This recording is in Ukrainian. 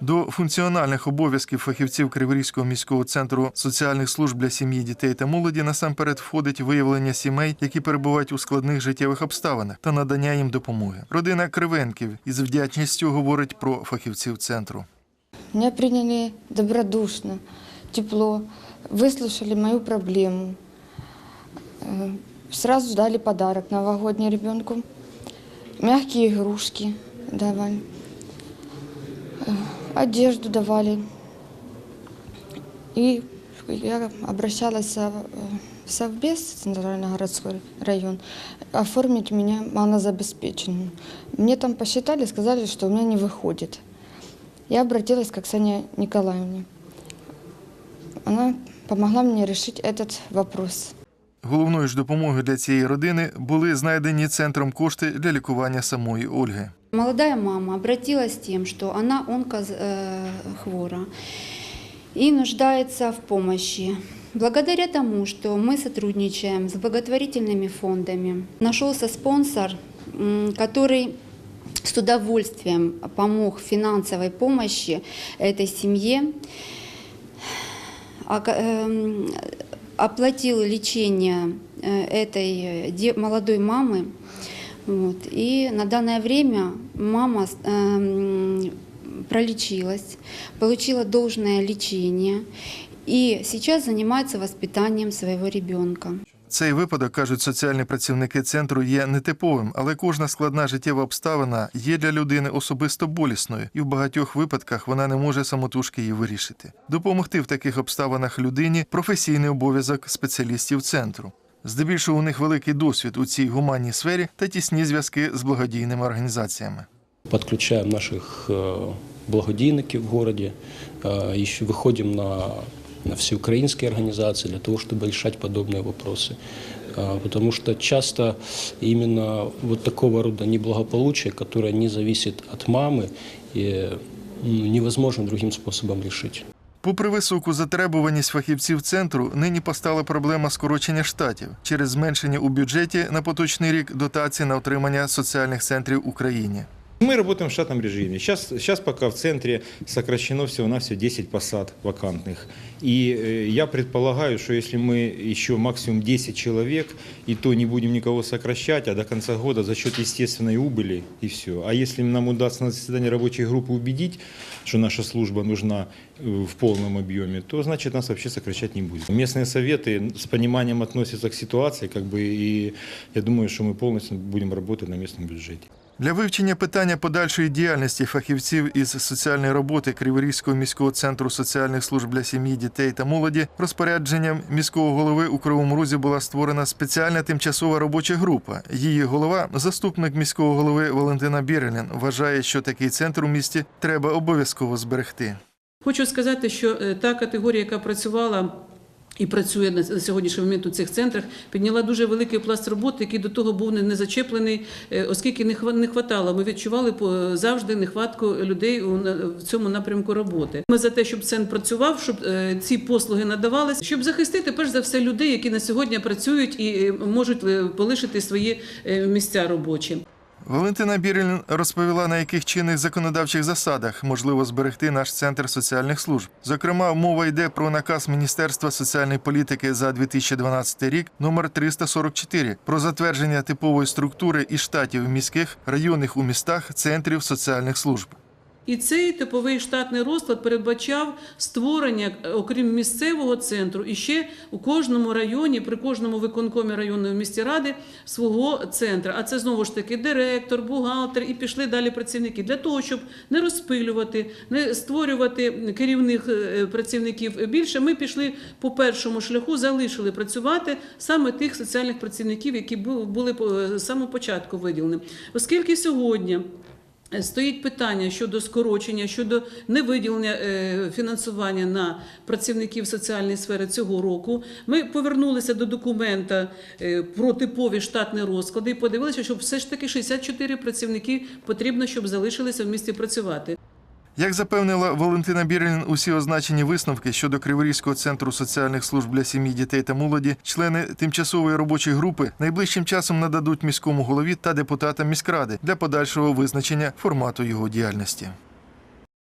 До функціональних обов'язків фахівців Криворізького міського центру соціальних служб для сім'ї, дітей та молоді насамперед входить виявлення сімей, які перебувають у складних життєвих обставинах та надання їм допомоги. Родина Кривенків із вдячністю говорить про фахівців центру. Меня приняли добродушно, тепло, выслушали мою проблему. Э, Сразу дали подарок новогодний ребенку. Мягкие игрушки давали Э, Одежду давали. И я обращалась э, в Совбез, Центральный городской район, оформить меня малозабеспеченным. Мне там посчитали, сказали, что у меня не выходит. Я обратилась к Оксане Николаевне. Она помогла мне решить этот вопрос. Головною ж допомогою для цієї родини були знайдені центром кошти для лікування самої Ольги. Молодая мама обратилась с тем, что она онкохвора и нуждается в помощи. Благодаря тому, что мы сотрудничаем с благотворительными фондами, нашелся спонсор, м, который с удовольствием помог в финансовой помощи этой семье, ока- эм, оплатил лечение э, этой э, де- молодой мамы. Вот. И на данное время мама эм, пролечилась, получила должное лечение и сейчас занимается воспитанием своего ребенка. Цей випадок, кажуть соціальні працівники центру, є нетиповим, але кожна складна життєва обставина є для людини особисто болісною, і в багатьох випадках вона не може самотужки її вирішити. Допомогти в таких обставинах людині професійний обов'язок спеціалістів центру. Здебільшого у них великий досвід у цій гуманній сфері та тісні зв'язки з благодійними організаціями. Подключаем наших э, благодійників в городе, э, еще выходим на, на всеукраинские организации для того, чтобы решать подобные вопросы. Э, Потому что часто именно вот такого рода неблагополучие, которое не зависит от мамы, и, м, невозможно другим способом решить. Попри високу затребуваність фахівців центру, нині постала проблема скорочення штатів через зменшення у бюджеті на поточний рік дотацій на отримання соціальних центрів в Україні. Мы работаем в штатном режиме. Сейчас, сейчас пока в центре сокращено всего-навсего 10 посад вакантных. И э, я предполагаю, что если мы еще максимум 10 человек, и то не будем никого сокращать, а до конца года за счет естественной убыли и все. А если нам удастся на заседании рабочей группы убедить, что наша служба нужна э, в полном объеме, то значит нас вообще сокращать не будет. Местные советы с пониманием относятся к ситуации, как бы, и я думаю, что мы полностью будем работать на местном бюджете. Для вивчення питання подальшої діяльності фахівців із соціальної роботи Криворізького міського центру соціальних служб для сім'ї, дітей та молоді розпорядженням міського голови у Кривому Розі була створена спеціальна тимчасова робоча група. Її голова, заступник міського голови Валентина Бірелін, вважає, що такий центр у місті треба обов'язково зберегти. Хочу сказати, що е, та категорія, яка працювала. І працює на сьогоднішній момент у цих центрах, підняла дуже великий пласт роботи, який до того був не, зачеплений, е, оскільки не хва- не хватало. Ми відчували завжди нехватку людей в цьому напрямку роботи. Ми за те, щоб центр працював, щоб е, ці послуги надавалися, щоб захистити перш за все людей, які на сьогодні працюють і е, можуть полишити свої місця робочі. Валентина Бірелін розповіла, на яких чинних законодавчих засадах можливо зберегти наш центр соціальних служб. Зокрема, мова йде про наказ Міністерства соціальної політики за 2012 рік номер 344 про затвердження типової структури і штатів міських районних у містах центрів соціальних служб. І цей типовий штатний розклад передбачав створення, е, окрім місцевого центру, і ще у кожному районі, при кожному виконкомі районної місті ради свого центру. А це знову ж таки директор, бухгалтер і пішли далі працівники для того, щоб не розпилювати, не створювати керівних е, працівників більше. Ми пішли по першому шляху, залишили працювати саме тих соціальних працівників, які бу- були з самого початку виділені, оскільки сьогодні. Стоїть питання щодо скорочення, щодо невиділення е, фінансування на працівників соціальної сфери цього року. Ми повернулися до документа е, про типові штатні розклади і подивилися, що все ж таки 64 працівники потрібно, щоб залишилися в місті працювати. Як запевнила Валентина Бірелін, усі означені висновки щодо Криворізького центру соціальних служб для сім'ї, дітей та молоді, члени тимчасової робочої групи найближчим часом нададуть міському голові та депутатам міськради для подальшого визначення формату його діяльності.